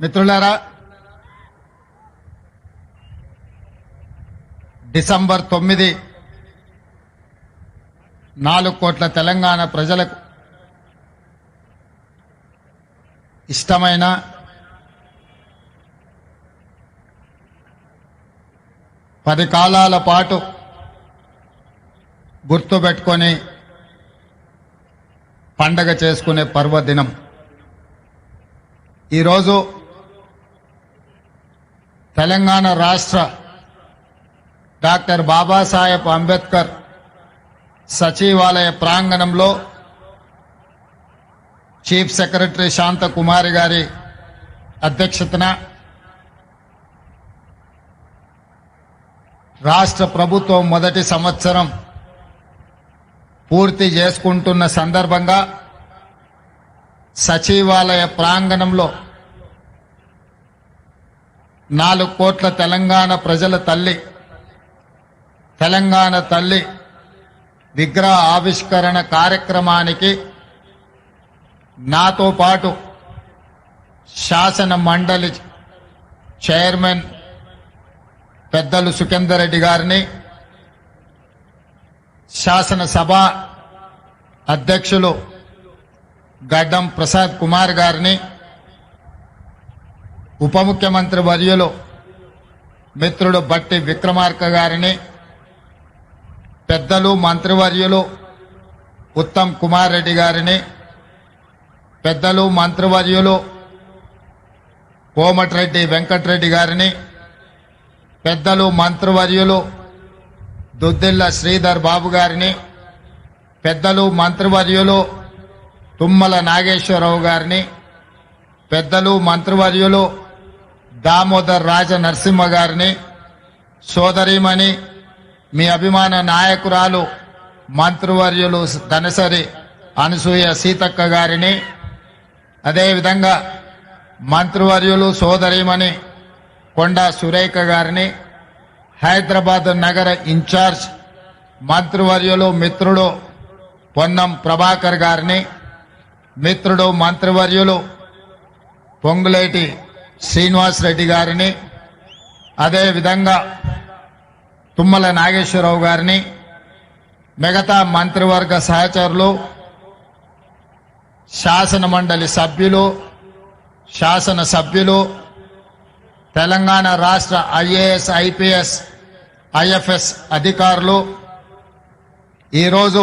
మిత్రులారా డిసెంబర్ తొమ్మిది నాలుగు కోట్ల తెలంగాణ ప్రజలకు ఇష్టమైన పది కాలాల పాటు గుర్తుపెట్టుకొని పండగ చేసుకునే పర్వదినం. ఈరోజు తెలంగాణ రాష్ట్ర డాక్టర్ బాబాసాహెబ్ అంబేద్కర్ సచివాలయ ప్రాంగణంలో చీఫ్ సెక్రటరీ శాంత కుమారి గారి అధ్యక్షతన రాష్ట్ర ప్రభుత్వం మొదటి సంవత్సరం పూర్తి చేసుకుంటున్న సందర్భంగా సచివాలయ ప్రాంగణంలో నాలుగు కోట్ల తెలంగాణ ప్రజల తల్లి తెలంగాణ తల్లి విగ్రహ ఆవిష్కరణ కార్యక్రమానికి నాతో పాటు శాసన మండలి చైర్మన్ పెద్దలు సుఖేందర్ రెడ్డి గారిని శాసనసభ అధ్యక్షులు గడ్డం ప్రసాద్ కుమార్ గారిని ఉప ముఖ్యమంత్రి వర్యులు మిత్రుడు బట్టి విక్రమార్క గారిని పెద్దలు మంత్రివర్యులు ఉత్తమ్ కుమార్ రెడ్డి గారిని పెద్దలు మంత్రివర్యులు కోమటిరెడ్డి వెంకటరెడ్డి గారిని పెద్దలు మంత్రివర్యులు దుద్దిల్ల శ్రీధర్ బాబు గారిని పెద్దలు మంత్రివర్యులు తుమ్మల నాగేశ్వరరావు గారిని పెద్దలు మంత్రివర్యులు దామోదర్ రాజ నరసింహ గారిని సోదరిమణి మీ అభిమాన నాయకురాలు మంత్రివర్యులు ధనసరి అనసూయ సీతక్క గారిని అదేవిధంగా మంత్రివర్యులు సోదరిమణి కొండా సురేఖ గారిని హైదరాబాద్ నగర ఇన్ఛార్జ్ మంత్రివర్యులు మిత్రుడు పొన్నం ప్రభాకర్ గారిని మిత్రుడు మంత్రివర్యులు పొంగులేటి శ్రీనివాస్ రెడ్డి గారిని అదేవిధంగా తుమ్మల నాగేశ్వరరావు గారిని మిగతా మంత్రివర్గ సహచరులు శాసన మండలి సభ్యులు శాసన సభ్యులు తెలంగాణ రాష్ట్ర ఐఏఎస్ ఐపీఎస్ ఐఎఫ్ఎస్ అధికారులు ఈరోజు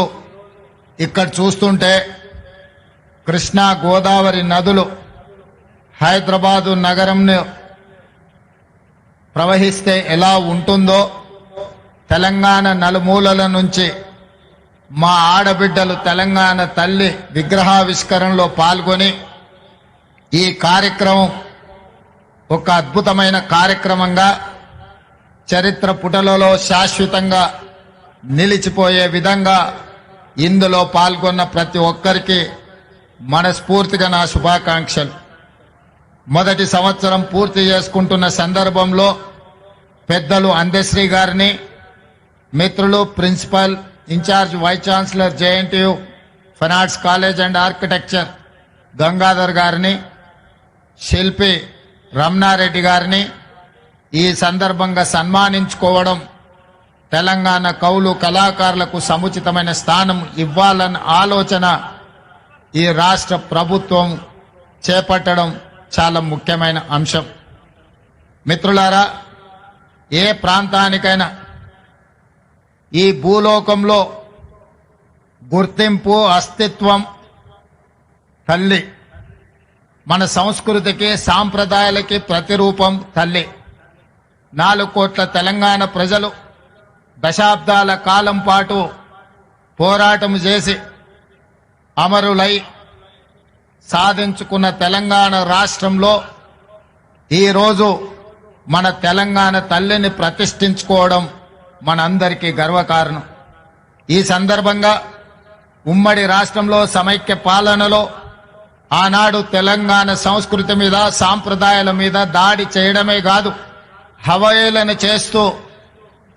ఇక్కడ చూస్తుంటే కృష్ణా గోదావరి నదులు హైదరాబాదు నగరంను ప్రవహిస్తే ఎలా ఉంటుందో తెలంగాణ నలుమూలల నుంచి మా ఆడబిడ్డలు తెలంగాణ తల్లి విగ్రహావిష్కరణలో పాల్గొని ఈ కార్యక్రమం ఒక అద్భుతమైన కార్యక్రమంగా చరిత్ర పుటలలో శాశ్వతంగా నిలిచిపోయే విధంగా ఇందులో పాల్గొన్న ప్రతి ఒక్కరికి మనస్ఫూర్తిగా నా శుభాకాంక్షలు. మొదటి సంవత్సరం పూర్తి చేసుకుంటున్న సందర్భంలో పెద్దలు అందశ్రీ గారిని మిత్రులు principal in-charge vice chancellor JNTU fine arts college and architecture Gangadhar గారిని శిల్పి రమణారెడ్డి గారిని ఈ సందర్భంగా సన్మానించుకోవడం తెలంగాణ కౌలు కళాకారులకు సముచితమైన స్థానం ఇవ్వాలన్న ఆలోచన ఈ రాష్ట్ర ప్రభుత్వం చేపట్టడం చాలా ముఖ్యమైన అంశం. మిత్రులారా ఏ ప్రాంతానికైనా ఈ భూలోకంలో గుర్తింపు అస్తిత్వం తల్లి. మన సంస్కృతికి సాంప్రదాయాలకి ప్రతిరూపం తల్లి. నాలుగు కోట్ల తెలంగాణ ప్రజలు దశాబ్దాల కాలం పాటు పోరాటం చేసి అమరులై సాధించుకున్న తెలంగాణ రాష్ట్రంలో ఈరోజు మన తెలంగాణ తల్లిని ప్రతిష్ఠించుకోవడం మనందరికీ గర్వకారణం. ఈ సందర్భంగా ఉమ్మడి రాష్ట్రంలో సమైక్య పాలనలో ఆనాడు తెలంగాణ సంస్కృతి మీద సాంప్రదాయాల మీద దాడి చేయడమే కాదు హవయలను చేస్తూ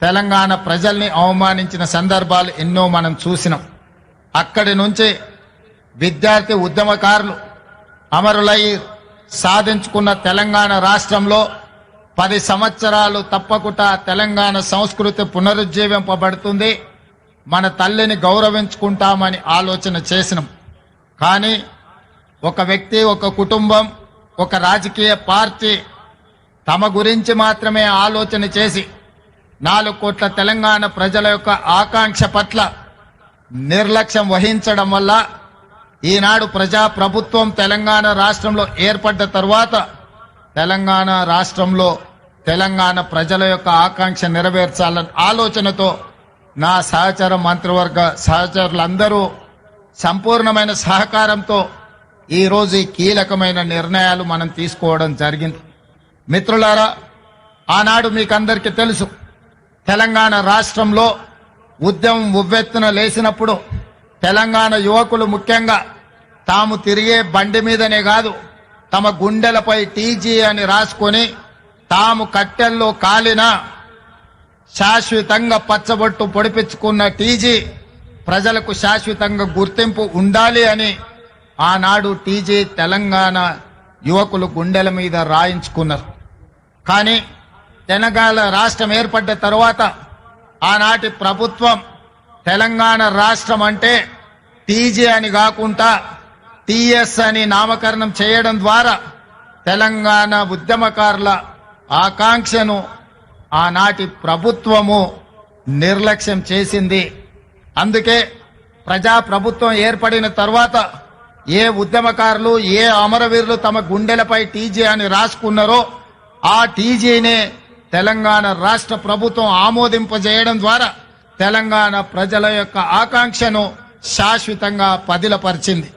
తెలంగాణ ప్రజల్ని అవమానించిన సందర్భాలు ఎన్నో మనం చూసినాం. అక్కడి నుంచి విద్యార్థి ఉద్యమకారులు అమరులై సాధించుకున్న తెలంగాణ రాష్ట్రంలో పది సంవత్సరాలు తప్పకుండా తెలంగాణ సంస్కృతి పునరుజ్జీవింపబడుతుంది. మన తల్లిని గౌరవించుకుంటామని ఆలోచన చేసినాం. కానీ ఒక వ్యక్తి ఒక కుటుంబం ఒక రాజకీయ పార్టీ తమ గురించి మాత్రమే ఆలోచన చేసి నాలుగు కోట్ల తెలంగాణ ప్రజల యొక్క ఆకాంక్ష పట్ల నిర్లక్ష్యం వహించడం వల్ల ఈనాడు ప్రజా ప్రభుత్వం తెలంగాణ రాష్ట్రంలో ఏర్పడ్డ తర్వాత తెలంగాణ రాష్ట్రంలో తెలంగాణ ప్రజల యొక్క ఆకాంక్ష నెరవేర్చాలన్న ఆలోచనతో నా సహచర మంత్రివర్గ సహచరులందరూ సంపూర్ణమైన సహకారంతో ఈరోజు ఈ కీలకమైన నిర్ణయాలు మనం తీసుకోవడం జరిగింది. మిత్రులారా ఆనాడు మీకందరికీ తెలుసు తెలంగాణ రాష్ట్రంలో ఉద్యమం ఉవ్వెత్తున లేచినప్పుడు తెలంగాణ యువకులు ముఖ్యంగా తాము తిరిగే బండి మీదనే కాదు తమ గుండెలపై టీజీ అని రాసుకొని తాము కట్టెల్లో కాలిన శాశ్వతంగా పచ్చబొట్టు పొడిపించుకున్న టీజీ ప్రజలకు శాశ్వతంగా గుర్తింపు ఉండాలి అని ఆనాడు టీజీ తెలంగాణ యువకులు గుండెల మీద రాయించుకున్నారు. కానీ తెలంగాణ రాష్ట్రం ఏర్పడ్డ తర్వాత ఆనాటి ప్రభుత్వం తెలంగాణ రాష్ట్రం అంటే టీజీ అని కాకుండా టీఎస్ అని నామకరణం చేయడం ద్వారా తెలంగాణ ఉద్యమకారుల ఆకాంక్షను ఆనాటి ప్రభుత్వము నిర్లక్ష్యం చేసింది. అందుకే ప్రజా ప్రభుత్వం ఏర్పడిన తర్వాత ఏ ఉద్యమకారులు ఏ అమరవీరులు తమ గుండెలపై టీజీ అని రాసుకున్నారో ఆ టీజీనే తెలంగాణ రాష్ట్ర ప్రభుత్వం ఆమోదింపజేయడం ద్వారా తెలంగాణ ప్రజల యొక్క ఆకాంక్షను శాశ్వతంగా పదిలపరిచింది.